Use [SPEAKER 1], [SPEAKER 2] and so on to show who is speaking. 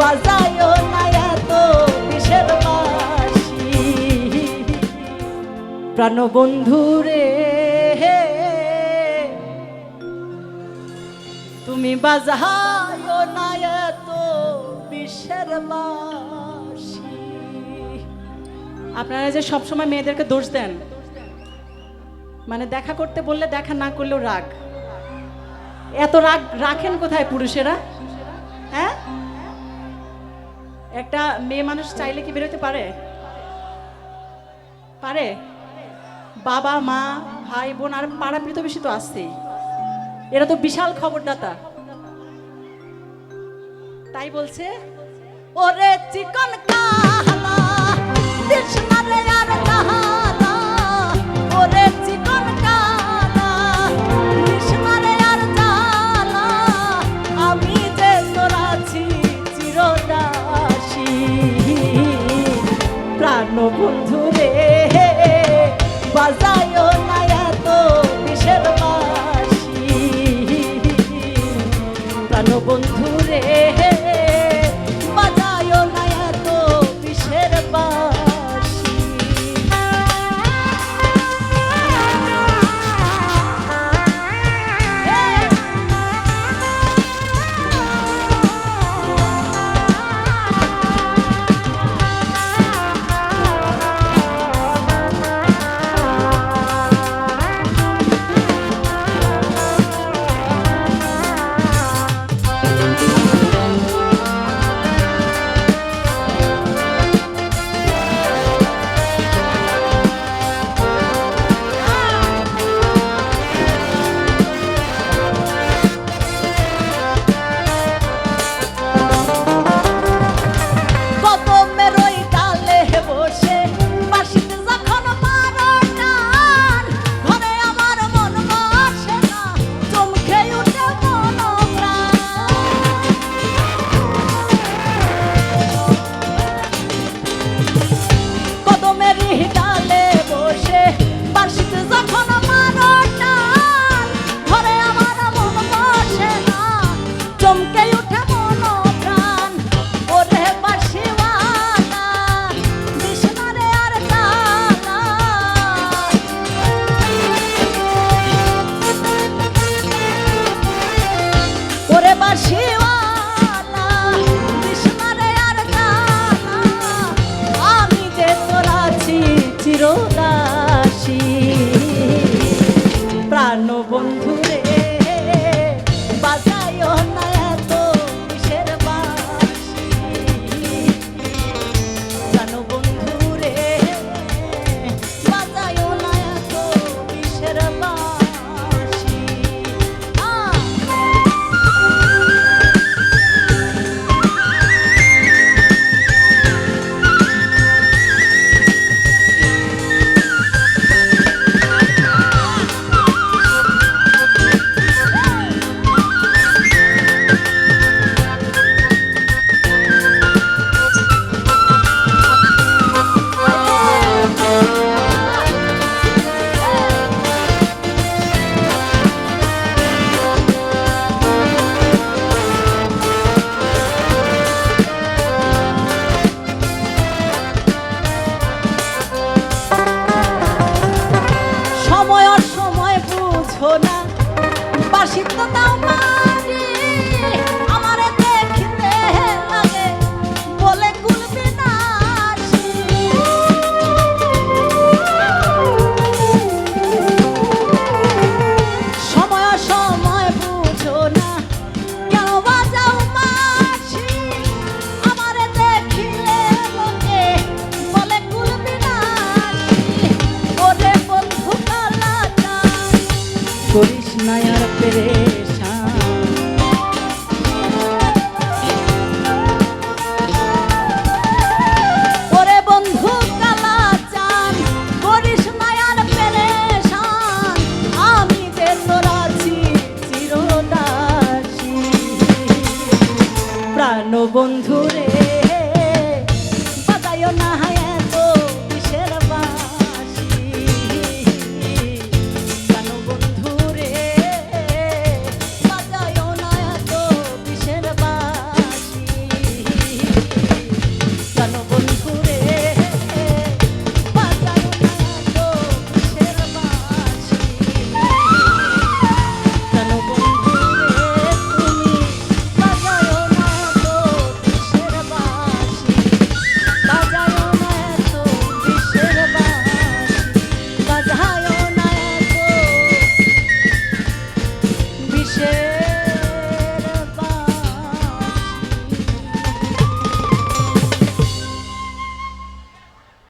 [SPEAKER 1] বাজায় না এত বিষের বাসি প্রাণবন্ধু রে, তুমি বাজায় না এত বাসি আপনারা যে সবসময় মেয়েদেরকে দোষ দেন মানে দেখা করতে বললে দেখা না করলেও রাগ। এত রাগ রাখেন কোথায় পুরুষেরা? হ্যাঁ? একটা মেয়ে মানুষ চাইলে কি বেরোতে পারে? পারে? বাবা, মা, ভাই, বোন, আর পাড়া প্রতিবেশী তো আসছেই এরা তো বিশাল খবরদাতা। তাই বলছে, ওরে চিকন কালা কৃষ্ণ রে আর কাহা জানো বন্ধু? see. বন্ধুরে।